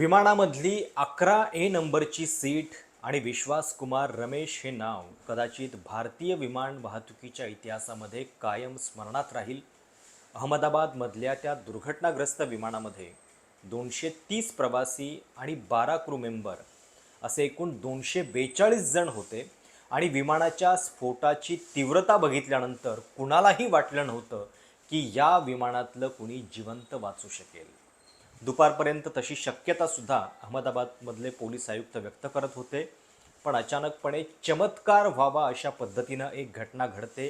विमानामधली अकरा ए नंबरची सीट आणि विश्वास कुमार रमेश हे नाव कदाचित भारतीय विमान वाहतुकीच्या इतिहासामध्ये कायम स्मरणात राहील. अहमदाबादमधल्या त्या दुर्घटनाग्रस्त विमानामध्ये दोनशे तीस प्रवासी आणि बारा क्रू मेंबर असे एकूण दोनशे बेचाळीस जण होते आणि विमानाच्या स्फोटाची तीव्रता बघितल्यानंतर कुणालाही वाटलं नव्हतं की या विमानातलं कुणी जिवंत वाचू शकेल. दुपारपर्यंत तशी शक्यतासुद्धा अहमदाबादमधले पोलीस आयुक्त व्यक्त करत होते. पण अचानकपणे चमत्कार व्हावा अशा पद्धतीनं एक घटना घडते.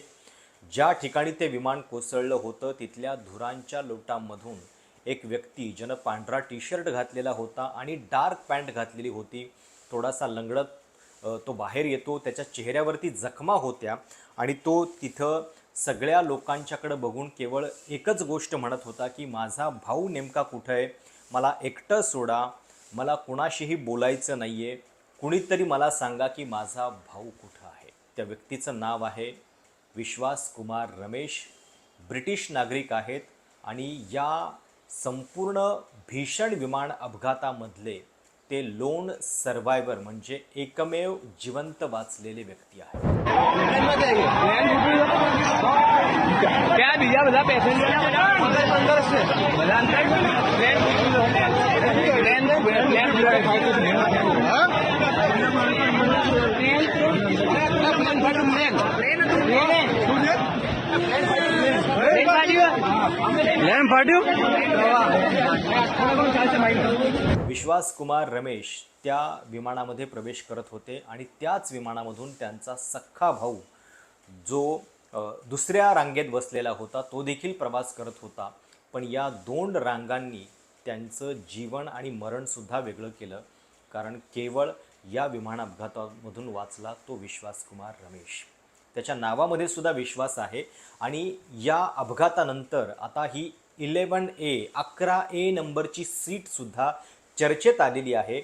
ज्या ठिकाणी ते विमान कोसळलं होतं तिथल्या धुरांच्या लोटांमधून एक व्यक्ती ज्यानं पांढरा टी शर्ट घातलेला होता आणि डार्क पॅन्ट घातलेली होती. थोडासा लंगडत तो बाहेर येतो त्याच्या चेहऱ्यावरती जखमा होत्या आणि तो तिथं सगळ्या लोकांच्याकडं बघून केवळ एकच गोष्ट म्हणत होता की माझा भाऊ नेमका कुठं आहे? मला एकटं सोडा. मला कुणाशीही बोलायचं नाही आहे कुणीतरी मला सांगा की माझा भाऊ कुठं आहे? त्या व्यक्तीचं नाव आहे विश्वास कुमार रमेश. ब्रिटिश नागरिक आहेत आणि या संपूर्ण भीषण विमान अपघातामधले ते लोन सर्वायवर म्हणजे एकमेव जिवंत वाचलेले व्यक्ती आहेत. विश्वास कुमार रमेश त्या विमानामध्ये प्रवेश करत होते आणि त्याच विमानामधून त्यांचा सख्खा भाऊ जो दुसऱ्या रांगेत बसलेला होता तो देखील प्रवास करत होता. पण या दोन रांगांनी त्यांचं जीवन आणि मरणसुद्धा वेगळं केलं. कारण केवळ या विमान अपघातामधून वाचला तो विश्वास कुमार रमेश. त्याच्या नावामध्ये सुद्धा विश्वास आहे. आणि या अपघातानंतर आता ही इलेवन ए अकरा ए नंबरची सीटसुद्धा चर्चेत आलेली आहे.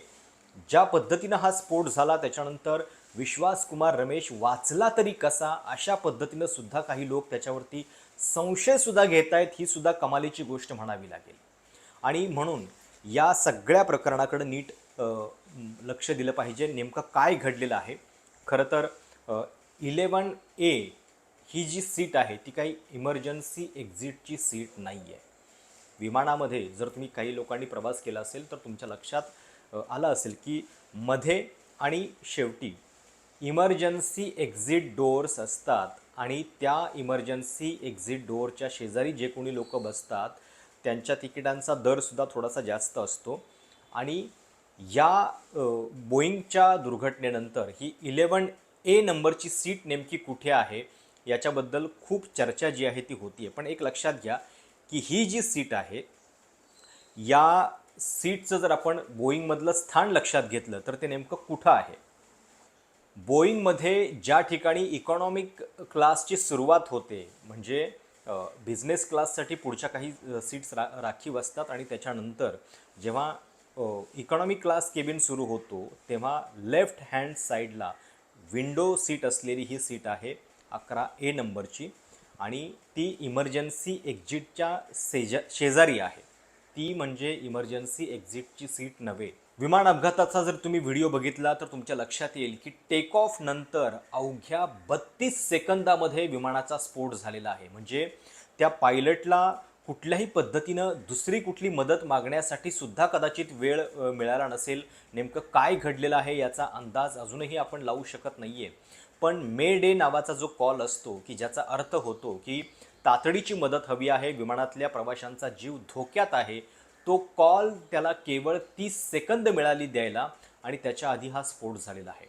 ज्या पद्धतीनं हा स्फोट झाला त्याच्यानंतर विश्वास कुमार रमेश वाचला तरी कसा? अशा पद्धतीनं सुद्धा काही लोक त्याच्यावरती संशयसुद्धा घेत आहेत ही सुद्धा कमालीची गोष्ट म्हणावी लागेल. आणि म्हणून या सगळ्या प्रकरणाकडे नीट लक्ष दिलं पाहिजे नेमकं काय घडलेलं आहे. खरं तर eleven A he G seat आहे ती काही इमर्जन्सी एक्झिटची सीट नाही आहे विमानामध्ये जर तुम्ही काही लोकांनी प्रवास केला असेल तर तुमच्या लक्षात आलं असेल की मध्ये आणि शेवटी इमर्जन्सी एक्झिट डोअर्स असतात आणि त्या इमर्जन्सी एक्झिट डोअरच्या शेजारी जे कोणी लोक बसतात त्यांच्या तिकिटांचा दरसुद्धा थोडासा जास्त असतो. आणि या बोईंगच्या दुर्घटनेनंतर ही इलेवन ए नंबरची सीट नेमकी कुठे आहे याच्याबद्दल खूप चर्चा जी आहे ती होती आहे पण एक लक्षात घ्या की ही जी सीट आहे या सीटचं जर आपण बोईंगमधलं स्थान लक्षात घेतलं तर ते नेमकं कुठं आहे? बोईंगमध्ये ज्या ठिकाणी इकॉनॉमिक क्लासची सुरुवात होते म्हणजे बिझनेस क्लाससाठी पुढच्या काही सीट्स रा राखीव असतात आणि त्याच्यानंतर जेव्हा इकॉनॉमिक क्लास केबिन सुरू होतो तेव्हा लेफ्ट हँड साईडला विंडो सीट असलेली ही सीट आहे अकरा ए नंबरची आणि ती इमर्जन्सी एक्झिटच्या सेजा शेजारी आहे. ती म्हणजे इमर्जन्सी एक्झिटची सीट नव्हे. विमान अपघाताचा जर तुम्ही व्हिडिओ बघितला तर तुमच्या लक्षात येईल की टेक ऑफ नंतर अवघ्या बत्तीस सेकंदामध्ये विमानाचा स्फोट झालेला आहे. म्हणजे त्या पायलटला कुठल्याही पद्धतीनं दुसरी कुठली मदत मागण्यासाठी सुद्धा कदाचित वेळ मिळाला नसेल. नेमकं काय घडलेलं आहे याचा अंदाज अजूनही आपण लावू शकत नाही आहे पण मे डे नावाचा जो कॉल असतो की ज्याचा अर्थ होतो की तातडीची मदत हवी आहे विमानातल्या प्रवाशांचा जीव धोक्यात आहे तो कॉल त्याला केवळ तीस सेकंद मिळाली द्यायला आणि त्याच्या आधी हा स्फोट झालेला आहे.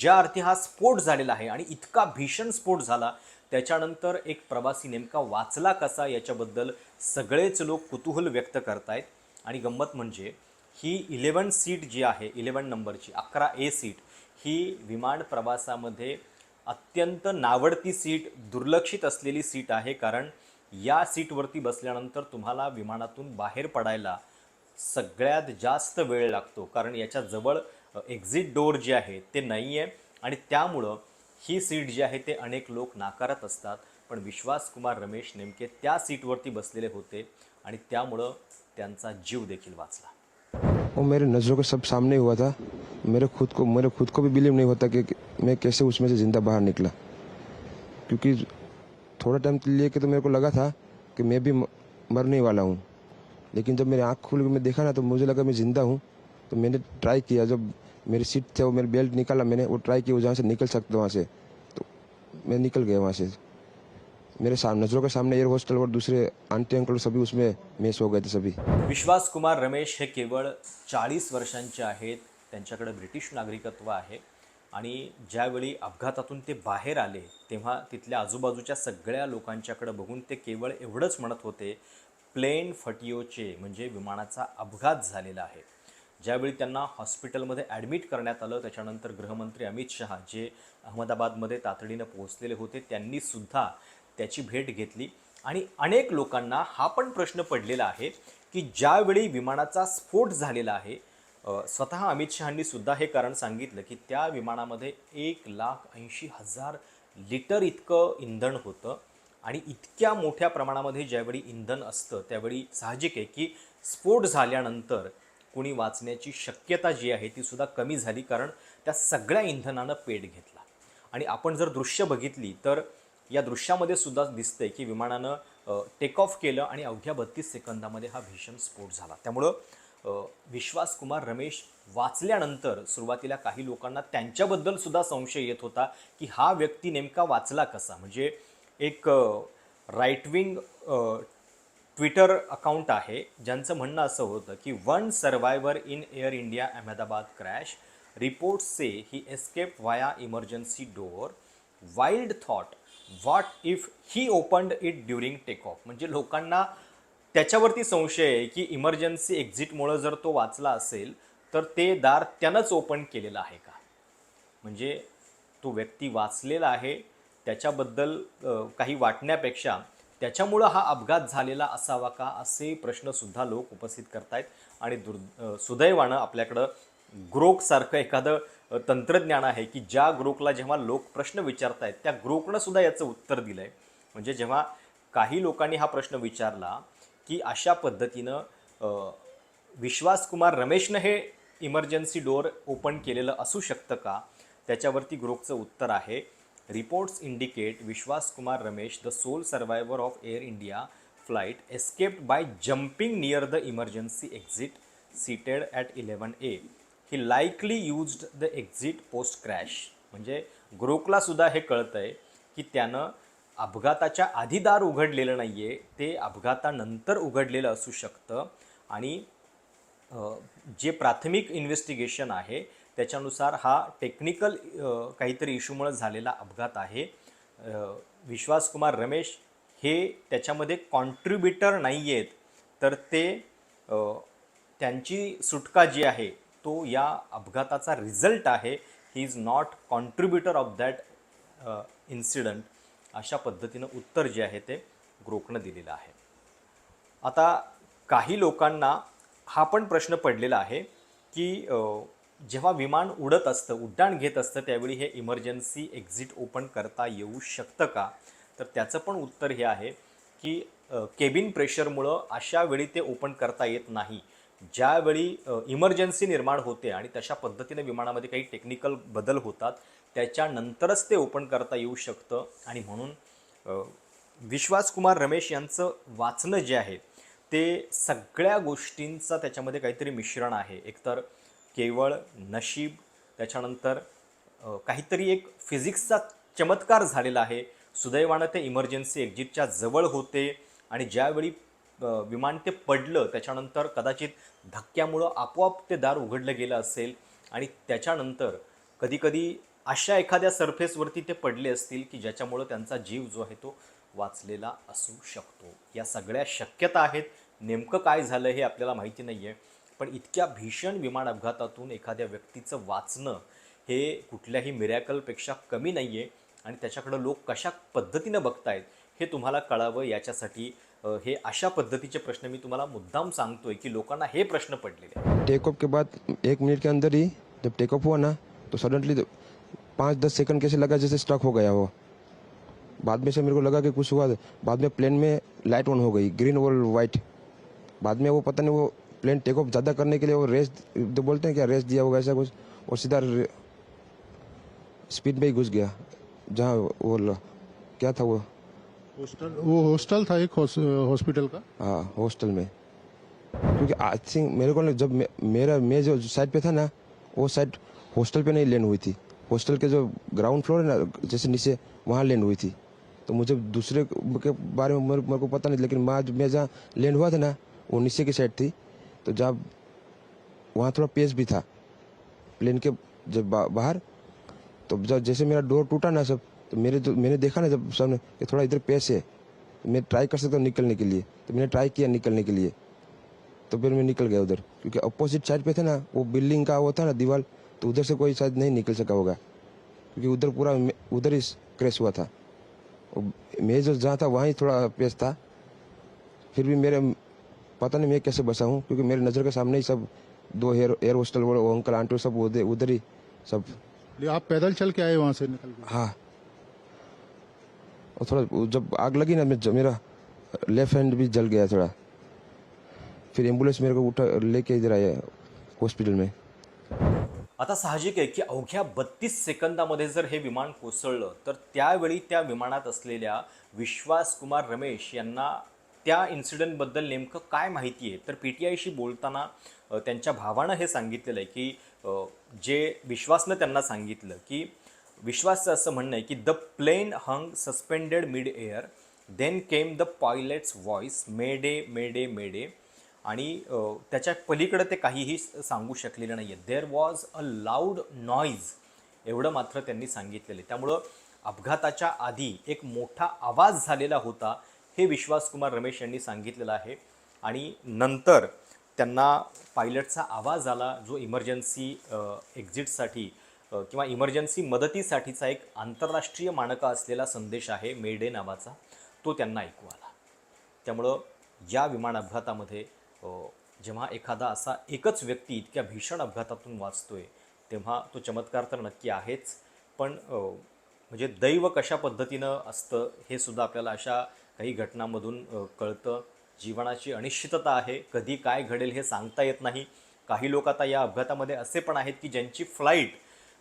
ज्या अर्थी हा स्फोट झालेला आहे आणि इतका भीषण स्फोट झाला त्याच्यानंतर एक प्रवासी नेमका वाचला कसा याच्याबद्दल सगळेच लोक कुतूहल व्यक्त करतायत. आणि गंमत म्हणजे ही इलेवन सीट जी आहे इलेवन नंबरची अकरा ए सीट ही विमान प्रवासामध्ये अत्यंत नावडती सीट दुर्लक्षित असलेली सीट आहे कारण या सीटवरती बसल्यानंतर तुम्हाला विमानातून बाहेर पडायला सगळ्यात जास्त वेळ लागतो. कारण याच्या जवळ एक्झिट डोअर जे आहे ते नाही आहे आणि त्यामुळं ही सीट जी आहे ते अनेक लोक नाकारत असतात. पण विश्वास कुमार रमेश नेमके त्या सीटवरती बसलेले होते आणि त्यामुळं त्यांचा जीव देखील वाचला. वो मेरे नज़रों के सब सामने हुआ था। मेरे खुद को, मेरे खुद को भी बिलीव नहीं होता कि मैं कैसे उसमें से ज़िंदा बाहर निकला। क्योंकि थोड़ा टाइम के लिए के तो मेरे को लगा था कि मैं भी मरने वाला हूँ। लेकिन जब मेरी आँख खुल के मैं देखा ना तो मुझे लगा मैं ज़िंदा हूँ। तो मैंने ट्राई किया, जब मेरी सीट थे वो मेरी बेल्ट निकाला, मैंने वो ट्राई किया, वो जहाँ से निकल सकते वहाँ से। तो मैं निकल गया वहाँ से। मेरे सामने नज़रों के सामने एयर हॉस्टल और दूसरे आंटी अंकल सभी उसमें मेस हो गए थे सभी। विश्वास कुमार रमेश हे केवळ चाळीस वर्षांचे आहेत त्यांच्याकडे ब्रिटिश नागरिकत्व आहे आणि ज्यावेळी अपघातातून ते बाहेर आले तेव्हा तिथल्या आजूबाजूच्या सगळ्या लोकांच्याकडे बघून ते केवळ एवढंच म्हणत होते प्लेन फटिओचे म्हणजे विमानाचा अपघात झालेला आहे. ज्यावेळी त्यांना हॉस्पिटलमध्ये ॲडमिट करण्यात आलं त्याच्यानंतर गृहमंत्री अमित शहा जे अहमदाबादमध्ये तातडीनं पोहोचलेले होते त्यांनीसुद्धा त्याची भेट घेतली. आणि अनेक लोकांना हा पण प्रश्न पडलेला आहे की ज्यावेळी विमानाचा स्फोट झालेला आहे स्वतः अमित शहांनी सुद्धा हे कारण सांगितलं की त्या विमानामध्ये एक लाख ऐंशी हजार लिटर इतकं इंधन होतं. आणि इतक्या मोठ्या प्रमाणामध्ये ज्यावेळी इंधन असतं त्यावेळी साहजिक आहे की स्फोट झाल्यानंतर कोणी वाचण्याची शक्यता जी आहे ती सुद्धा कमी झाली कारण त्या सगळ्या इंधनानं पेट घेतला. आणि आपण जर दृश्य बघितली तर या दृश्यामध्ये सुद्धा दिसतंय की विमानानं टेक ऑफ केलं आणि अवघ्या बत्तीस सेकंदामध्ये हा भीषण स्फोट झाला. त्यामुळं विश्वास कुमार रमेश वाचल्यानंतर सुरुवातीला काही लोकांना त्यांच्याबद्दल सुद्धा संशय येत होता की हा व्यक्ती नेमका वाचला कसा. म्हणजे एक राईट विंग ट्विटर अकाउंट आहे ज्यांचं म्हणणं असं होतं की one survivor in Air India Ahmedabad crash report says he escape via emergency door wild thought what if he opened it during takeoff म्हणजे लोकांना त्याच्यावरती संशय आहे की इमर्जन्सी एक्झिटमुळं जर तो वाचला असेल तर ते दार त्यानंच ओपन केलेलं आहे का? म्हणजे तो व्यक्ती वाचलेला आहे त्याच्याबद्दल काही वाटण्यापेक्षा त्याच्यामुळं हा अपघात झालेला असावा का असे प्रश्नसुद्धा लोक उपस्थित करतायत आणि दुर् सुदैवानं आपल्याकडं ग्रोकसारखं एखादं तंत्रज्ञान आहे की ज्या ग्रोकला जेव्हा लोक प्रश्न विचारत आहेत त्या ग्रोकनं सुद्धा याचं उत्तर दिलं आहे म्हणजे जेव्हा काही लोकांनी हा प्रश्न विचारला की अशा पद्धतीनं विश्वासकुमार रमेशनं हे इमर्जन्सी डोअर ओपन केलेलं असू शकतं का? त्याच्यावरती ग्रोकचं उत्तर आहे. Reports indicate Vishwaskumar Ramesh the sole survivor of Air India flight escaped by jumping near the emergency exit seated at eleven A. He likely used the exit post crash म्हणजे ग्रोकलासुद्धा हे कळतं आहे की त्यानं अपघाताच्या आधी दार उघडलेलं नाही आहे ते अपघातानंतर उघडलेलं असू शकतं. आणि जे प्राथमिक इन्व्हेस्टिगेशन आहे त्याच्यानुसार हा टेक्निकल काहीतरी इश्यूमुळे झालेला अपघात आहे. विश्वासकुमार रमेश हे त्याच्यामध्ये कॉन्ट्रीब्युटर नाही आहेत तर ते त्यांची सुटका जी आहे तो या अपघाताचा रिझल्ट आहे. He is not contributor of that incident अशा पद्धतीनं उत्तर जे आहे ते ग्रोकनं दिलेलं आहे. आता काही लोकांना हा पण प्रश्न पडलेला आहे की जेव्हा विमान उडत असतं उड्डाण घेत असतं त्यावेळी हे इमर्जन्सी एक्झिट ओपन करता येऊ शकतं का? तर त्याचं पण उत्तर हे आहे की केबिन प्रेशरमुळं अशा वेळी ते ओपन करता येत नाही. ज्यावेळी इमर्जन्सी निर्माण होते आणि तशा पद्धतीने विमानामध्ये काही टेक्निकल बदल होतात त्याच्यानंतरच ते ओपन करता येऊ शकतं. आणि म्हणून विश्वासकुमार रमेश यांचं वाचणं जे आहे ते सगळ्या गोष्टींचं त्याच्यामध्ये काहीतरी मिश्रण आहे. एकतर केवळ नशीब त्याच्यानंतर काहीतरी एक फिजिक्सचा चमत्कार झालेला आहे. सुदैवानं ते इमर्जन्सी एक्झिटच्या जवळ होते आणि ज्यावेळी विमान ते पडलं त्याच्यानंतर कदाचित धक्क्यामुळं आपोआप ते दार उघडलं गेलं असेल आणि त्याच्यानंतर कधीकधी अशा एखाद्या सरफेसवरती ते पडले असतील की ज्याच्यामुळं त्यांचा जीव जो आहे तो वाचलेला असू शकतो. या सगळ्या शक्यता आहेत. नेमकं काय झालं हे आपल्याला माहिती नाही आहे पण इतक्या भीषण विमान अपघातातून एखाद्या व्यक्तीचं वाचणं हे कुठल्याही मिरॅकलपेक्षा कमी नाही आहे आणि त्याच्याकडं लोक कशा पद्धतीनं बघतायत हे तुम्हाला कळावं याच्यासाठी हे अशा पद्धतीचे प्रश्न मी तुम्हाला मुद्दाम सांगतोय की लोकांना हे प्रश्न पडलेले. टेक ऑफ़ के बाद एक मिनट के अंदर ही जब टेक ऑफ़ हुआ ना तो सडनली पाँच दस सेकंड कैसे लगा जैसे स्टक हो गया वो। बाद में से मेरे को लगा कि कुछ हुआ, बाद में प्लेन में लाइट ऑन हो गई ग्रीन और वाइट बाद में वो पता नहीं वो प्लेन टेक ऑफ़ ज़्यादा करने के लिए वो रेस तो बोलते हैं क्या रेस दिया होगा ऐसा कुछ, और सीधा स्पीड में ही घुस गया, जहाँ वो क्या था वो? हॉस्टल? वो हॉस्टल था एक हॉस्पिटल का। हाँ हॉस्टल में। क्योंकि आई थिंक मेरे को जब मे, मेरा मैं जो साइड पे था ना वो साइड हॉस्टल पे नहीं लैंड हुई थी। हॉस्टल के जो ग्राउंड फ्लोर है ना जैसे नीचे वहाँ लैंड हुई थी। तो मुझे दूसरे के बारे में मेरे, मेरे को पता नहीं लेकिन माँ मैं जहाँ लैंड हुआ था ना वो नीचे की साइड थी। तो जहाँ वहाँ थोड़ा पेस भी था प्लेन के जब बा, बाहर तो जब जैसे मेरा डोर टूटा ना सब तो मेरे जो मैंने देखा ना जब सामने कि थोड़ा इधर पेस है तो मैं ट्राई कर सकता हूँ निकलने के लिए। तो मैंने ट्राई किया निकलने के लिए। तो फिर मैं निकल गया उधर। क्योंकि अपोजिट साइड पे था ना वो बिल्डिंग का वो था ना दीवार तो उधर से कोई शायद नहीं निकल सका होगा। क्योंकि उधर पूरा उधर ही क्रैश हुआ था। और मैं जो जहाँ था वहाँ थोड़ा पेस था। फिर भी मेरे पता नहीं मैं कैसे बसा हूँ क्योंकि मेरे नज़र के सामने ही सब दो एयर एयर होस्टल वाले वो अंकल आंटी सब उधर उधर ही सब। आप पैदल चल के आए वहाँ से निकल हाँ। और थोड़ा जब आग लगी ना मैं- मेरा लेफ्ट हैंड भी जल गया थोड़ा। फिर एम्बुलेंस मेरे को उठा लेके इधर आया हॉस्पिटल में। आता साहजिक आहे की अवघ्या बत्तीस सेकंदामध्ये जर हे विमान कोसळलं तर त्यावेळी त्या विमानात असलेल्या विश्वास कुमार रमेश यांना त्या इन्सिडेंटबद्दल नेमकं काय माहिती आहे? तर पी टी आयशी बोलताना त्यांच्या भावानं हे सांगितलेलं आहे की जे विश्वासनं त्यांना सांगितलं की विश्वासचं असं म्हणणं आहे की the plane hung suspended mid air then came the pilots voice mayday mayday mayday आणि त्याच्या पलीकडं ते काहीही सांगू शकलेलं नाही आहे there was a loud noise एवढं मात्र त्यांनी सांगितलेलं आहे. त्यामुळं अपघाताच्या आधी एक मोठा आवाज झालेला होता हे विश्वासकुमार रमेश यांनी सांगितलेलं आहे. आणि नंतर त्यांना पायलटचा आवाज आला जो इमर्जन्सी एक्झिटसाठी किंवा इमर्जन्सी मदतीसाठीचा एक आंतरराष्ट्रीय मानका असलेला संदेश आहे मेडे नावाचा तो त्यांना ऐकू आला. त्यामुळं या विमान अपघातामध्ये जेव्हा एखादा असा एकच व्यक्ती इतक्या भीषण अपघातातून वाचतोय तेव्हा तो चमत्कार तर नक्की आहेच पण म्हणजे दैव कशा पद्धतीनं असतं हे सुद्धा आपल्याला अशा काही घटनांमधून कळतं. जीवनाची अनिश्चितता आहे कधी काय घडेल हे सांगता येत नाही. काही लोक आता या अपघातामध्ये असे पण आहेत की ज्यांची फ्लाईट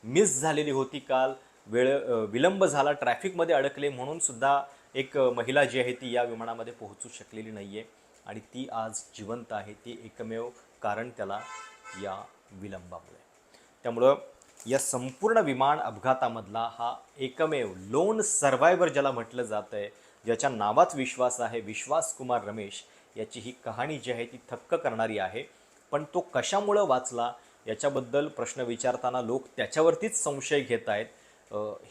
मिस झालेली होती काल. वेळ विलंब झाला. ट्रॅफिकमध्ये अडकले म्हणून सुद्धा एक महिला जी आहे ती या विमानामध्ये पोहोचू शकलेली नाही आहे आणि ती आज जिवंत आहे. ती एकमेव कारण त्याला या विलंबामुळे. त्यामुळं या संपूर्ण विमान अपघातामधला हा एकमेव लोन सर्वायवर ज्याला म्हटलं जातं आहे ज्याच्या नावात विश्वास आहे विश्वास कुमार रमेश याची ही कहाणी जी आहे ती थक्क करणारी आहे. पण तो कशामुळं वाचला? याच्याबद्दल प्रश्न विचारताना लोक त्याच्यावरतीच संशय घेत आहेत.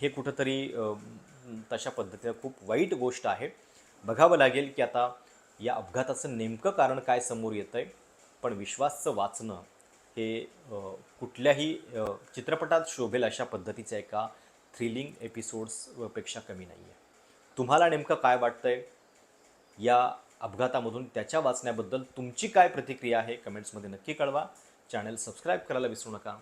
हे कुठंतरी तशा पद्धतीनं खूप वाईट गोष्ट आहे. बघावं लागेल की आता या अपघाताचं नेमकं कारण काय समोर येतं आहे पण विश्वासचं वाचणं हे कुठल्याही चित्रपटात शोभेल अशा पद्धतीचं एका थ्रिलिंग एपिसोड्सपेक्षा कमी नाही आहे तुम्हाला नेमकं काय वाटतं आहे या अपघातामधून त्याच्या वाचण्याबद्दल तुमची काय प्रतिक्रिया आहे? कमेंट्समध्ये नक्की कळवा. चॅनल सबस्क्राईब करायला विसरू नका.